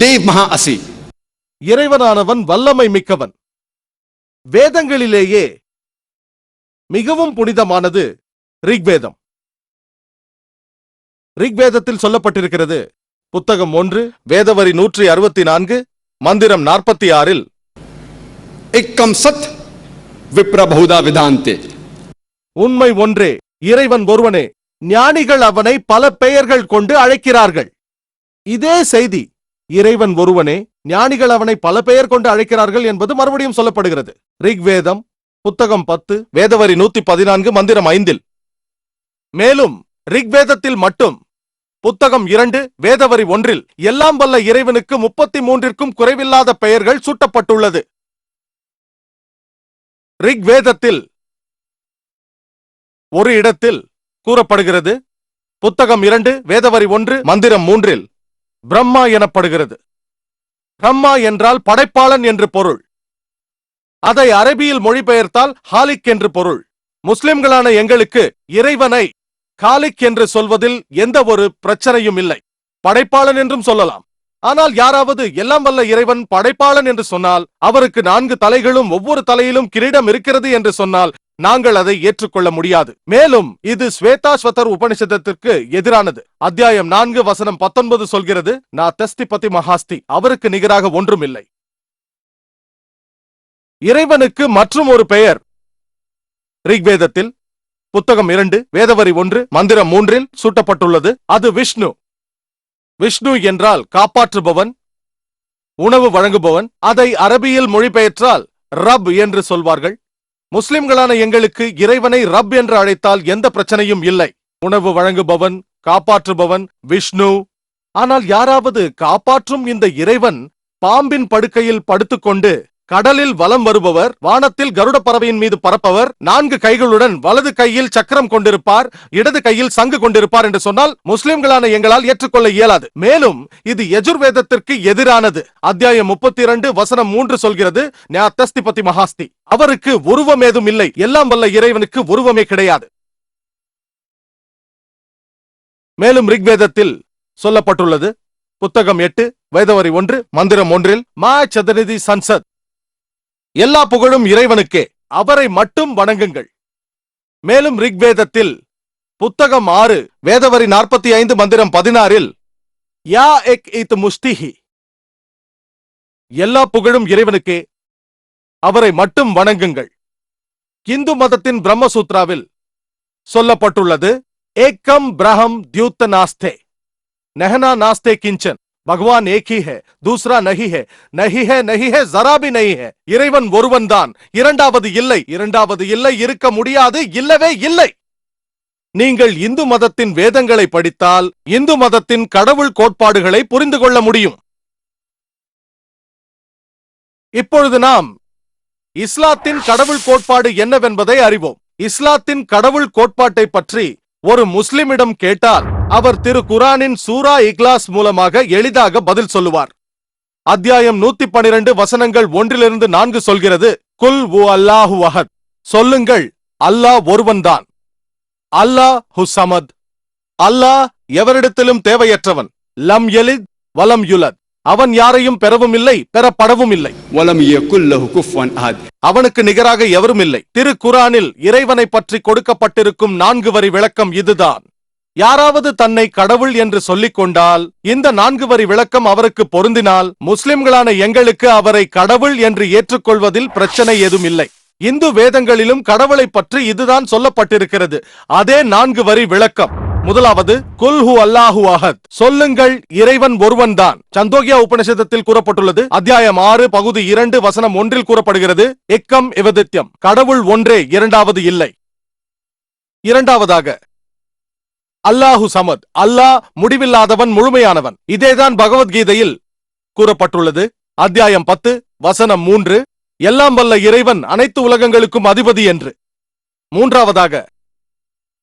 தேவ் மகா அசி இறைவனானவன் வல்லமை மிக்கவன். வேதங்களிலேயே மிகவும் புனிதமானது ரிக்வேதம். ரிக்வேதத்தில் சொல்லப்பட்டிருக்கிறது புத்தகம் ஒன்று வேதவரி நூற்றி அறுபத்தி நான்கு மந்திரம் நாற்பத்தி ஆறில் இக்கம் சத் விப்ரபௌதா விதாந்தே. உண்மை ஒன்றே இறைவன் ஒருவனே ஞானிகள் அவனை பல பெயர்கள் கொண்டு அழைக்கிறார்கள். இதே செய்தி இறைவன் ஒருவனே ஞானிகள் அவனை பல பெயர் கொண்டு அழைக்கிறார்கள் என்பது மறுபடியும் சொல்லப்படுகிறது. ரிக்வேதம் புத்தகம் பத்து வேதவரி நூத்தி பதினான்கு மந்திரம் ஐந்தில். மேலும் ரிக்வேதத்தில் மட்டும் புத்தகம் இரண்டு வேதவரி ஒன்றில் எல்லாம் வல்ல இறைவனுக்கு முப்பத்தி மூன்றிற்கும் குறைவில்லாத பெயர்கள் சூட்டப்பட்டுள்ளது. ரிக்வேதத்தில் ஒரு இடத்தில் கூறப்படுகிறது புத்தகம் இரண்டு வேதவரி ஒன்று மந்திரம் மூன்றில் பிரம்மா எனப்படுகிறது. பிரம்மா என்றால் படைப்பாளன் என்று பொருள். அதை அரபியில் மொழிபெயர்த்தால் ஹாலிக் என்று பொருள். முஸ்லிம்களான எங்களுக்கு இறைவனை காலிக் என்று சொல்வதில் எந்த ஒரு பிரச்சனையும் இல்லை. படைப்பாளன் என்றும் சொல்லலாம். ஆனால் யாராவது எல்லாம் வல்ல இறைவன் படைப்பாளன் என்று சொன்னால் அவருக்கு நான்கு தலைகளும் ஒவ்வொரு தலையிலும் கிரீடம் இருக்கிறது என்று சொன்னால் நாங்கள் அதை ஏற்றுக்கொள்ள முடியாது. மேலும் இது ஸ்வேதாஸ்வதர் உபனிஷதத்திற்கு எதிரானது. அத்தியாயம் நான்கு வசனம் பத்தொன்பது சொல்கிறது நா தஸ்தி பதி மகாஸ்தி அவருக்கு நிகராக ஒன்றும் இல்லை இறைவனுக்கு மற்றும் ஒரு பெயர். ரிக்வேதத்தில் புத்தகம் இரண்டு வேதவரி ஒன்று மந்திரம் மூன்றில் சூட்டப்பட்டுள்ளது அது விஷ்ணு. விஷ்ணு என்றால் காப்பாற்றுபவன் உணவு வழங்குபவன் அதை அரபியில் மொழிபெயர்த்தால் ரப் என்று சொல்வார்கள். முஸ்லிம்களான எங்களுக்கு இறைவனை ரப் என்று அழைத்தால் எந்த பிரச்சனையும் இல்லை. உணவு வழங்குபவன் காப்பாற்றுபவன் விஷ்ணு. ஆனால் யாராவது காப்பாற்றும் இந்த இறைவன் பாம்பின் படுக்கையில் படுத்துக்கொண்டு கடலில் வலம் வருபவர் வானத்தில் கருட பறவையின் மீது பறப்பவர் நான்கு கைகளுடன் வலது கையில் சக்கரம் கொண்டிருப்பார் இடது கையில் சங்கு கொண்டிருப்பார் என்று சொன்னால் முஸ்லிம்களான எங்களால் ஏற்றுக்கொள்ள இயலாது. மேலும் இது எஜுர்வேதத்திற்கு எதிரானது. அத்தியாயம் முப்பத்தி இரண்டு வசனம் மூன்று சொல்கிறது ஞாத்தஸ்தி பத்தி மகாஸ்தி. அவருக்கு உருவம் ஏதும் இல்லை. எல்லாம் வல்ல இறைவனுக்கு உருவமே கிடையாது. மேலும் ரிக்வேதத்தில் சொல்லப்பட்டுள்ளது புத்தகம் எட்டு வேதவரி ஒன்று மந்திரம் ஒன்றில் மா சதுரதி சன்சத். எல்லா புகழும் இறைவனுக்கே. அவரை மட்டும் வணங்குங்கள். மேலும் ரிக்வேதத்தில் புத்தகம் ஆறு வேதவரி நாற்பத்தி ஐந்து மந்திரம் பதினாறில் யா எக் இத் முஸ்திஹி எல்லா புகழும் இறைவனுக்கே அவரை மட்டும் வணங்குங்கள். இந்து மதத்தின் பிரம்மசூத்ராவில் சொல்லப்பட்டுள்ளது ஏக்கம் பிரஹம் தியூத்த நாஸ்தே நெஹனா நாஸ்தே கிஞ்சன். பகவான் ஏகி ஹே தூசரா நஹி ஹே. நஹி ஹே நகி ஹே ஜரா பி ஹே. இறைவன் ஒருவன் தான். இரண்டாவது இல்லை. இரண்டாவது இல்லை இருக்க முடியாது இல்லவே இல்லை. நீங்கள் இந்து மதத்தின் வேதங்களை படித்தால் இந்து மதத்தின் கடவுள் கோட்பாடுகளை புரிந்து கொள்ள முடியும். இப்பொழுது நாம் இஸ்லாத்தின் கடவுள் கோட்பாடு என்னவென்பதை அறிவோம். இஸ்லாத்தின் கடவுள் கோட்பாட்டை பற்றி ஒரு முஸ்லிமிடம் கேட்டால் அவர் திரு குரானின் சூரா இக்லாஸ் மூலமாக எளிதாக பதில் சொல்லுவார். அத்தியாயம் நூத்தி பனிரெண்டு வசனங்கள் ஒன்றிலிருந்து நான்கு சொல்கிறது குல் உ அல்லாஹு அஹத். சொல்லுங்கள் அல்லாஹ் ஒருவன்தான். அல்லாஹ் ஹுசமத் அல்லாஹ் எவரிடத்திலும் தேவையற்றவன். லம் எலித் வலம் யுலத். அவன் யாரையும் பெறவும் இல்லை பெறப்படவும் இல்லை அவனுக்கு நிகராக எவரும் இல்லை திரு குரானில் இறைவனை பற்றி கொடுக்கப்பட்டிருக்கும் நான்கு வரி விளக்கம் இதுதான். யாராவது தன்னை கடவுள் என்று சொல்லிக் கொண்டால் இந்த நான்கு வரி விளக்கம் அவருக்கு பொருந்தினால் முஸ்லிம்களான எங்களுக்கு அவரை கடவுள் என்று ஏற்றுக்கொள்வதில் பிரச்சனை ஏதும் இல்லை இந்து வேதங்களிலும் கடவுளை பற்றி இதுதான் சொல்லப்பட்டிருக்கிறது. அதே நான்கு வரி விளக்கம். முதலாவது குல்ஹு அல்லாஹு அஹத். சொல்லுங்கள் இறைவன் ஒருவன் தான். சந்தோகியா உபனிஷதத்தில் கூறப்பட்டுள்ளது அத்தியாயம் ஆறு பகுதி இரண்டு வசனம் ஒன்றில் கூறப்படுகிறது எக்கம் இவதித்யம். கடவுள் ஒன்றே இரண்டாவது இல்லை. இரண்டாவதாக அல்லாஹு சமத். அல்லாஹ் முடிவில்லாதவன் முழுமையானவன். இதேதான் பகவத்கீதையில் கூறப்பட்டுள்ளது அத்தியாயம் பத்து வசனம் மூன்று எல்லாம் வல்ல இறைவன் அனைத்து உலகங்களுக்கும் அதிபதி என்று. மூன்றாவதாக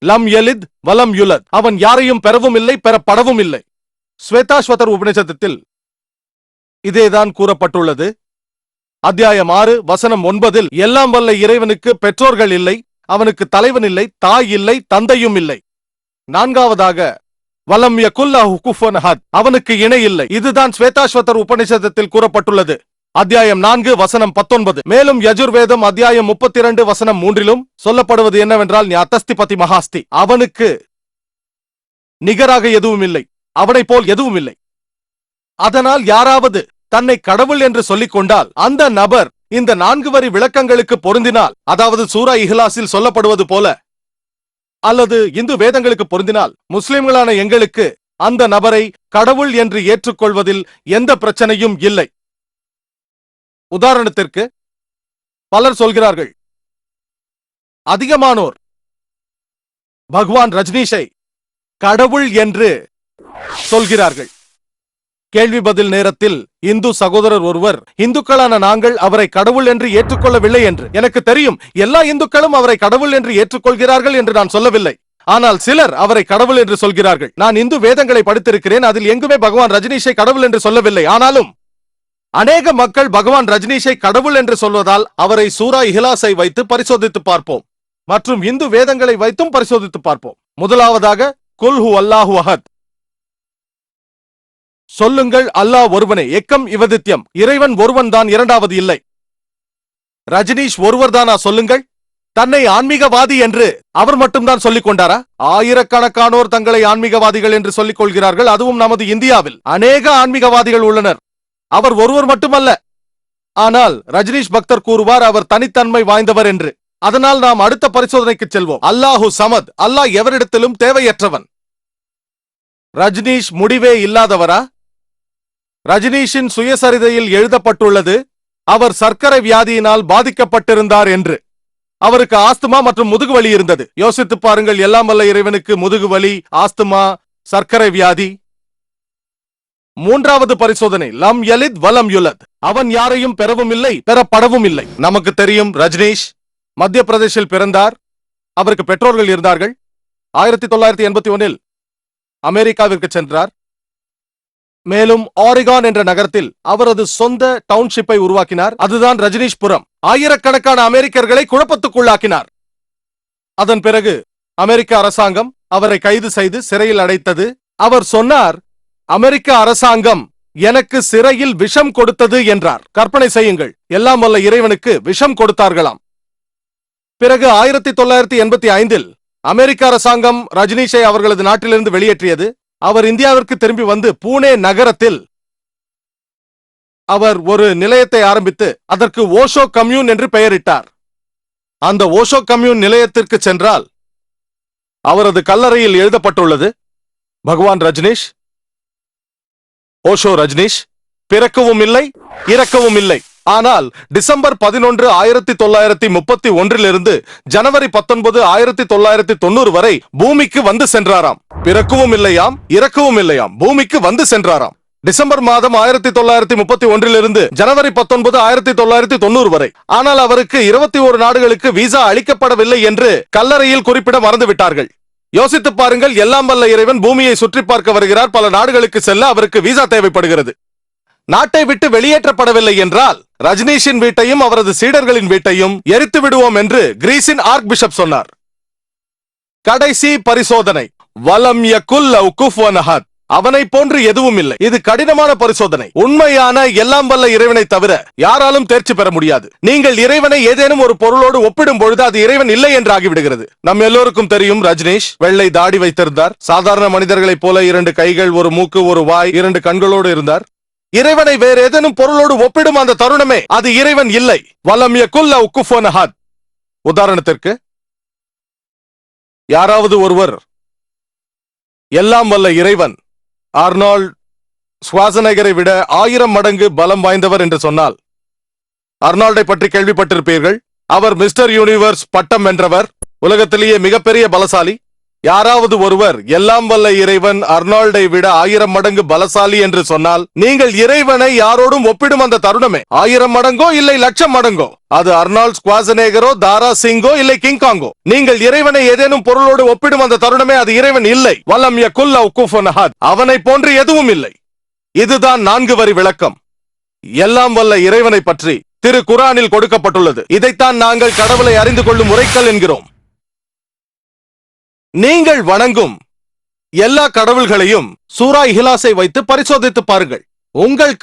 லம் எலித் வலம் யுலத். அவன் யாரையும் பெறவும் இல்லை பெறப்படவும் இல்லை ஸ்வேதாஸ்வதர் உபநிஷதத்தில் இதேதான் கூறப்பட்டுள்ளது. அத்தியாயம் ஆறு வசனம் ஒன்பதில் எல்லாம் வல்ல இறைவனுக்கு பெற்றோர்கள் இல்லை அவனுக்கு தலைவன் இல்லை தாய் இல்லை தந்தையும் இல்லை. நான்காவதாக வலம் யகுல்லா ஹுகுஃபன் ஹத் அவனுக்கு இணை இல்லை. இதுதான் ஸ்வேதாஸ்வதர் உபநிஷதத்தில் கூறப்பட்டுள்ளது. அத்தியாயம் நான்கு வசனம் பத்தொன்பது. மேலும் யஜுர்வேதம் அத்தியாயம் முப்பத்தி இரண்டு வசனம் மூன்றிலும் சொல்லப்படுவது என்னவென்றால் ஞாத்தஸ்திபதி மகாஸ்தி. அவனுக்கு நிகராக எதுவும் இல்லை அவனை போல் எதுவும் இல்லை அதனால் யாராவது தன்னை கடவுள் என்று சொல்லிக் கொண்டால் அந்த நபர் இந்த நான்கு வரி விளக்கங்களுக்கு பொருந்தினால் அதாவது சூரா இஹ்லாஸில் சொல்லப்படுவது போல அல்லது இந்து வேதங்களுக்கு பொருந்தினால் முஸ்லிம்களான எங்களுக்கு அந்த நபரை கடவுள் என்று ஏற்றுக்கொள்வதில் எந்த பிரச்சனையும் இல்லை. உதாரணத்திற்கு பலர் சொல்கிறார்கள் அதிகமானோர் பகவான் ரஜினிஷை கடவுள் என்று சொல்கிறார்கள். கேள்வி பதில் நேரத்தில் இந்து சகோதரர் ஒருவர் இந்துக்களான நாங்கள் அவரை கடவுள் என்று ஏற்றுக்கொள்ளவில்லை என்று. எனக்கு தெரியும் எல்லா இந்துக்களும் அவரை கடவுள் என்று ஏற்றுக்கொள்கிறார்கள் என்று நான் சொல்லவில்லை. ஆனால் சிலர் அவரை கடவுள் என்று சொல்கிறார்கள். நான் இந்து வேதங்களை படித்திருக்கிறேன் அதில் எங்குமே பகவான் ரஜினிஷை கடவுள் என்று சொல்லவில்லை. ஆனாலும் அநேக மக்கள் பகவான் ரஜினிஷை கடவுள் என்று சொல்வதால் அவரை சூரா இஹ்லாஸை வைத்து பரிசோதித்து பார்ப்போம். மற்றும் இந்து வேதங்களை வைத்தும் பரிசோதித்து பார்ப்போம். முதலாவதாக குல்ஹு அல்லாஹு அஹத். சொல்லுங்கள் அல்லாஹ் ஒருவனே. எக்கம் இவதித்யம். இறைவன் ஒருவன் தான் இரண்டாவது இல்லை. ரஜினிஷ் ஒருவர் தானா? சொல்லுங்கள். தன்னை ஆன்மீகவாதி என்று அவர் மட்டும்தான் சொல்லிக் கொண்டாரா? ஆயிரக்கணக்கானோர் தங்களை ஆன்மீகவாதிகள் என்று சொல்லிக் கொள்கிறார்கள். அதுவும் நமது இந்தியாவில். அநேக ஆன்மீகவாதிகள் உள்ளனர். அவர் ஒருவர் மட்டுமல்ல. ஆனால் ரஜினிஷ் பக்தர் கூறுவார் அவர் தனித்தன்மை வாய்ந்தவர் என்று. அதனால் நாம் அடுத்த பரிசோதனைக்கு செல்வோம். அல்லாஹு சமத். அல்லாஹ் எவரிடத்திலும் தேவையற்றவன். ரஜினிஷ் முடிவே இல்லாதவரா? ரஜினிஷின் சுயசரிதையில் எழுதப்பட்டுள்ளது அவர் சர்க்கரை வியாதியினால் பாதிக்கப்பட்டிருந்தார் என்று. அவருக்கு ஆஸ்துமா மற்றும் முதுகு வலி இருந்தது. யோசித்து பாருங்கள் எல்லாம் வல்ல இறைவனுக்கு முதுகு வலி ஆஸ்துமா சர்க்கரை வியாதி. மூன்றாவது பரிசோதனை லம் யலித் வலம் யுலத். அவன் யாரையும் பெறவும் இல்லை பெறப்படவும் இல்லை நமக்கு தெரியும் ரஜினிஷ் மத்திய பிரதேசில் பிறந்தார். அவருக்கு பெற்றோர்கள் இருந்தார்கள். ஆயிரத்தி தொள்ளாயிரத்தி எண்பத்தி ஒன்னில் அமெரிக்காவிற்கு சென்றார். மேலும் ஆரிகான் என்ற நகரத்தில் அவரது சொந்த டவுன்ஷிப்பை உருவாக்கினார். அதுதான் ரஜினிஷ்புரம் ஆயிரக்கணக்கான அமெரிக்கர்களை குழப்பத்துக்குள்ளாக்கினார். அதன் பிறகு அமெரிக்க அரசாங்கம் அவரை கைது செய்து சிறையில் அடைத்தது. அவர் சொன்னார் அமெரிக்க அரசாங்கம் எனக்கு சிறையில் விஷம் கொடுத்தது என்றார். கற்பனை செய்யுங்கள். எல்லாம் வல்ல இறைவனுக்கு விஷம் கொடுத்தார்களாம். பிறகு ஆயிரத்தி தொள்ளாயிரத்தி எண்பத்தி ஐந்தில் அமெரிக்க அரசாங்கம் ரஜினிஷை அவர்களது நாட்டிலிருந்து வெளியேற்றியது. அவர் இந்தியாவிற்கு திரும்பி வந்து பூனே நகரத்தில் அவர் ஒரு நிலையத்தை ஆரம்பித்து அதற்கு ஓஷோ கம்யூன் என்று பெயரிட்டார். அந்த ஓஷோ கம்யூன் நிலையத்திற்கு சென்றால் அவரது கல்லறையில் எழுதப்பட்டுள்ளது பகவான் ரஜினிஷ் ஓஷோ ரஜினீஷ் பிறக்கவும் இல்லை இறக்கவும் இல்லை. ஆனால் டிசம்பர் பதினொன்று ஆயிரத்தி தொள்ளாயிரத்தி முப்பத்தி ஒன்றிலிருந்து ஜனவரி பத்தொன்பது ஆயிரத்தி தொள்ளாயிரத்தி தொண்ணூறு வரை பூமிக்கு வந்து சென்றாராம். பிறக்கவும் இல்லையாம் இறக்கவும் இல்லையாம் பூமிக்கு வந்து சென்றாராம். டிசம்பர் மாதம் ஆயிரத்தி தொள்ளாயிரத்தி முப்பத்தி ஒன்றிலிருந்து ஜனவரி பத்தொன்பது ஆயிரத்தி தொள்ளாயிரத்தி தொண்ணூறு வரை. ஆனால் அவருக்கு இருபத்தி ஒரு நாடுகளுக்கு விசா அளிக்கப்படவில்லை என்று கல்லறையில் குறிப்பிட மறந்துவிட்டார்கள். யோசித்து பாருங்கள் எல்லாம் வல்ல இறைவன் பூமியை சுற்றி பார்க்க வருகிறார். பல நாடுகளுக்கு செல்ல அவருக்கு விசா தேவைப்படுகிறது. நாட்டை விட்டு வெளியேற்றப்படவில்லை என்றால் ரஜினீஷின் வீட்டையும் அவரது சீடர்களின் வீட்டையும் எரித்து விடுவோம் என்று கிரீஸின் ஆர்க் பிஷப் சொன்னார். கடைசி பரிசோதனை. வலம் யகுல் லவ் குஃப்வன் அவனை போன்று எதுவும் இல்லை. இது கடினமான பரிசோதனை. உண்மையான எல்லாம் வல்ல இறைவனை தவிர யாராலும் தேர்ச்சி பெற முடியாது. நீங்கள் இறைவனை ஏதேனும் ஒரு பொருளோடு ஒப்பிடும் பொழுது அது இறைவன் இல்லை என்று ஆகிவிடுகிறது. நம் எல்லோருக்கும் தெரியும் ரஜினீஷ் வெள்ளை தாடி வைத்திருந்தார். சாதாரண மனிதர்களைப் போல இரண்டு கைகள் ஒரு மூக்கு ஒரு வாய் இரண்டு கண்களோடு இருந்தார். இறைவனை வேறு ஏதேனும் பொருளோடு ஒப்பிடும் அந்த தருணமே அது இறைவன் இல்லை. வலம் குல்ல லவ் குஃபுவன் உதாரணத்திற்கு யாராவது ஒருவர் எல்லாம் வல்ல இறைவன் ஆர்னால்ட் சுவாசநகரை விட ஆயிரம் மடங்கு பலம் வாய்ந்தவர் என்று சொன்னால் அர்னால்டை பற்றி கேள்விப்பட்டிருப்பீர்கள். அவர் மிஸ்டர் யூனிவர்ஸ் பட்டம் வென்றவர். உலகத்திலேயே மிகப்பெரிய பலசாலி. யாராவது ஒருவர் எல்லாம் வல்ல இறைவன் அர்னால்டை விட ஆயிரம் மடங்கு பலசாலி என்று சொன்னால் நீங்கள் இறைவனை யாரோடும் ஒப்பிடும் அந்த தருணமே. ஆயிரம் மடங்கோ இல்லை லட்சம் மடங்கோ? அது அர்னால்ட் ஸ்குவாசனேகரோ தாரா சிங்கோ இல்லை கிங்காங்கோ நீங்கள் இறைவனை ஏதேனும் பொருளோடு ஒப்பிடும் அந்த தருணமே அது இறைவன் இல்லை. வல்லம் யகுல் லவ் அவனை போன்று எதுவும் இல்லை. இதுதான் நான்கு வரி விளக்கம். எல்லாம் வல்ல இறைவனை பற்றி திரு குரானில் கொடுக்கப்பட்டுள்ளது. இதைத்தான் நாங்கள் கடவுளை அறிந்து கொள்ளும் முறைக்கல் என்கிறோம். நீங்கள் வணங்கும் எல்லா கடவுள்களையும் சூரா இஹ்லாஸை வைத்து பரிசோதித்து பாருங்கள். உங்கள்